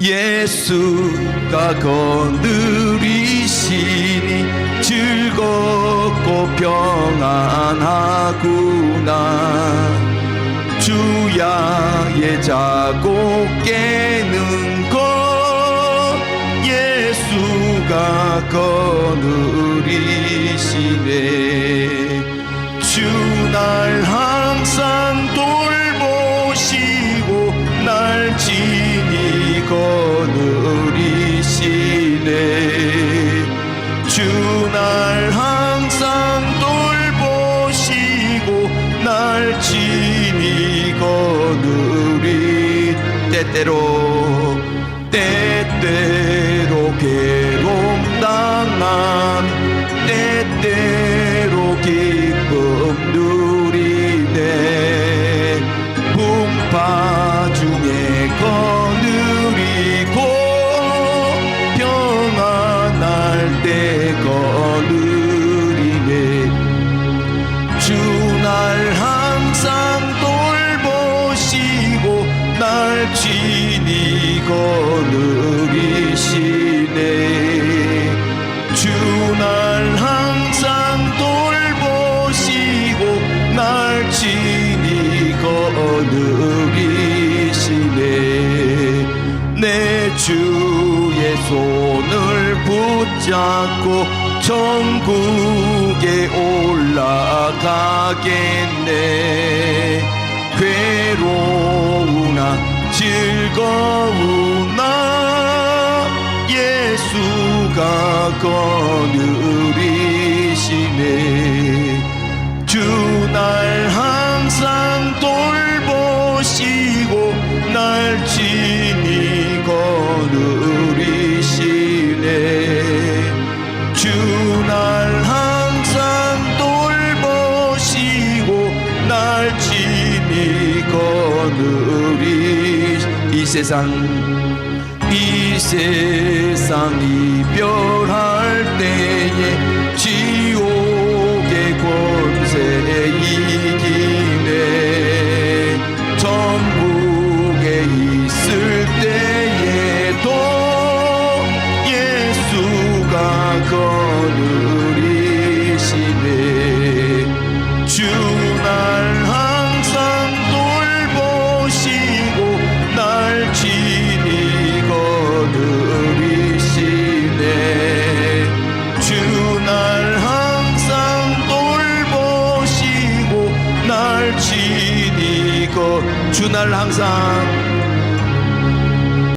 예수가 거느리시니 즐겁고 평안하구나. 주야의 자고 깨는 것 예수가 거느리시네. 주날 항상 돌보시고 날 진히 때때로 때때로 괴로움 당한 때때로 기쁨 누리네. 풍파 중에 거느리고 평안할 때 거느리네. 주 날 진히 거느리시네. 주날 항상 돌보시고 날 진히 거느리시네. 내 주의 손을 붙잡고 천국에 올라가겠네. 괴로우나 즐거우나 예수가 거느리시네 주 날 항상 돌보시고 날 진히 거느리시네 주 날 항상 돌보시고 날 진히 거느리 이 세상 이 세상 이별할 때에 지니고 주날 항상